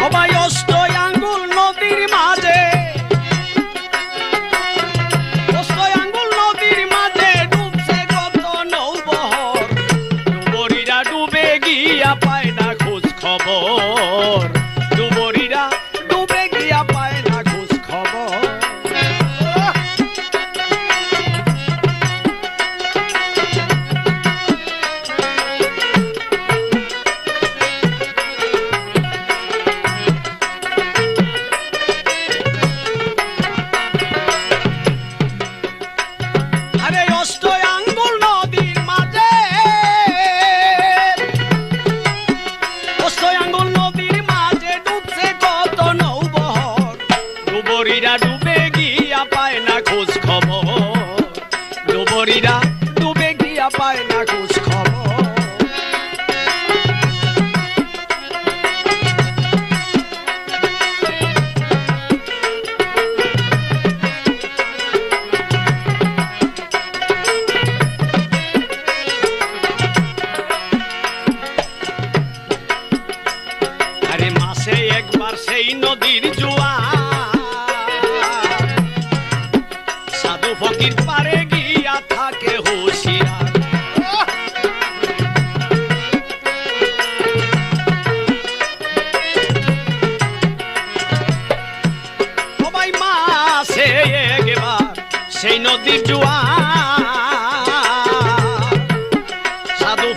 সবাই অষ্ট গিয়া পায় না খোঁজ খবর। ডুবরীরা ডুবে গিয়া পায় না খোঁজ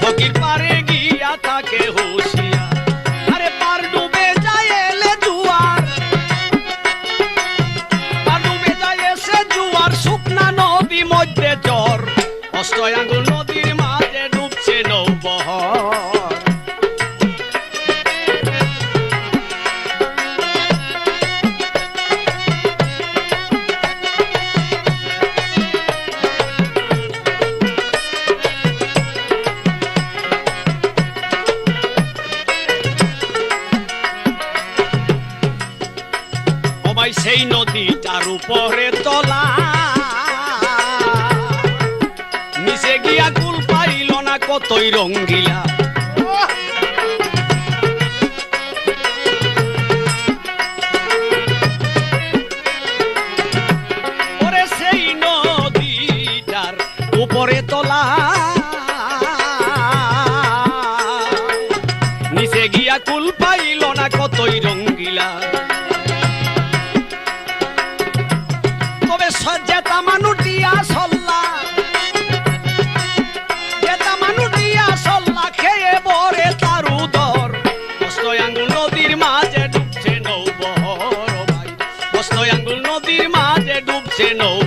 Vou que সেই নদীটার উপরে তলা। নিচে গিয়া কুল পাইল না কতই রঙ্গিলা। উপরে তলা। নিচে গিয়া কুল পাইল না কতই রঙ্গিলা। se no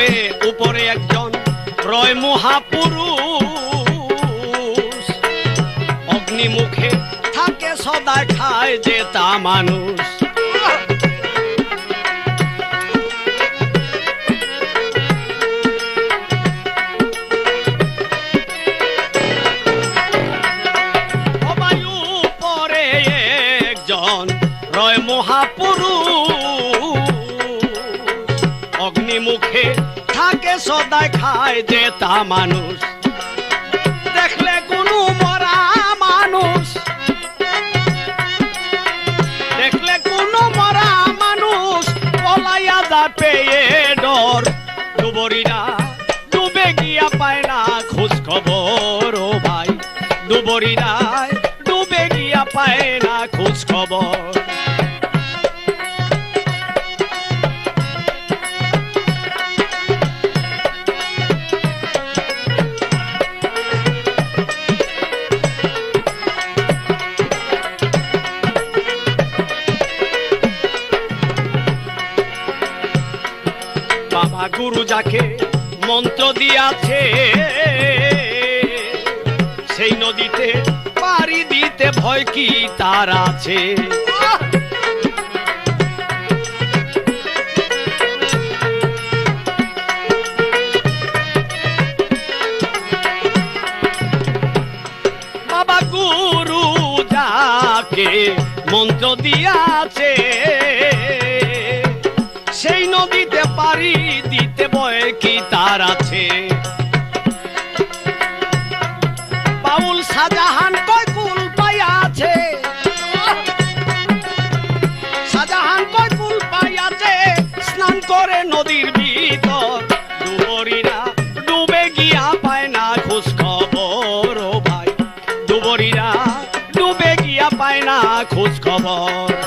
তোপে উপরে একজন। রয় মহাপুরুষ। অগ্নিমুখে থাকে সদা খায় যে তা মানুষ রয় সদায় খায় যে তা মানুষ। দেখলে কোনো মরা মানুষ। দেখলে কোনো মরা মানুষ। পলাইয়া যা পেয়ে ডর। ডুবরিরা ডুবে গিয়া পায় না খোঁজ খবর ও ভাই। ডুবরিরা ডুবে গিয়া পায় না খোঁজ খবর গুরু যাকে মন্ত্র দিয়াছে, সেই নদীতে পাড়ি দিতে ভয় কি তার আছে? বাবা গুরু যাকে মন্ত্র দিয়াছে, সেই নদীতে পারি কি তার আছে? বাউল শাহজাহান কয় কুল শাহজাহান কয় কুল স্নান করে নদীর ভিতর। ডুবরিরা ডুবে গিয়া পায় না, খোঁজ খবর ভাই ডুবরিরা ডুবে গিয়া পায় না খবর।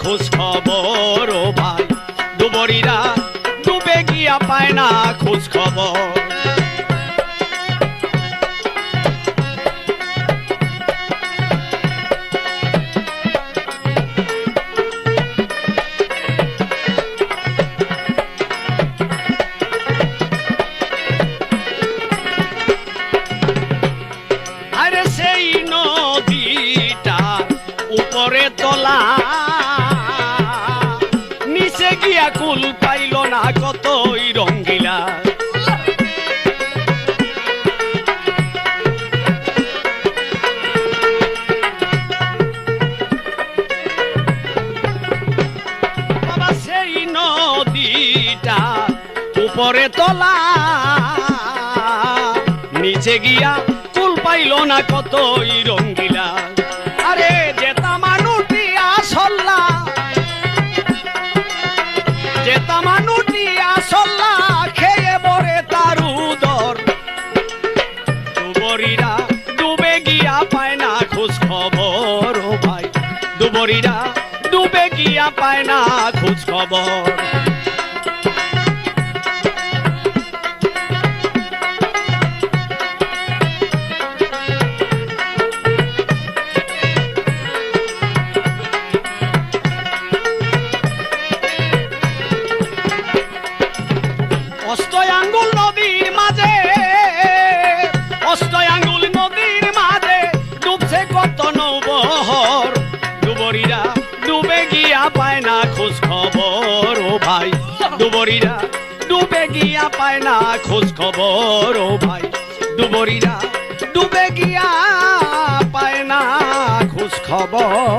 খোঁজ খবর ও ভাই। ডুবরিরা ডুবে গিয়া পায় না খোঁজ খবর। উপরে তোলা। নিচে গিয়া কুল পাইল না কতই রঙ্গিলা। আরে জেতা মানুটি আসল্লা জেতা মানুটি আসল্লা খেয়ে বরে তার উদর ডুবরিরা ডুবে গিয়া পায় না খোঁজ খবর ভাই। ডুবরিরা ডুবে গিয়া পায় না খোঁজ খবর ডুবে গিয়া পায় না খোঁজ খবর ও ভাই। ডুবরিরা ডুবে গিয়া পায় না খোঁজ খবর ও ভাই। ডুবরিরা ডুবে গিয়া পায় না খোঁজ খবর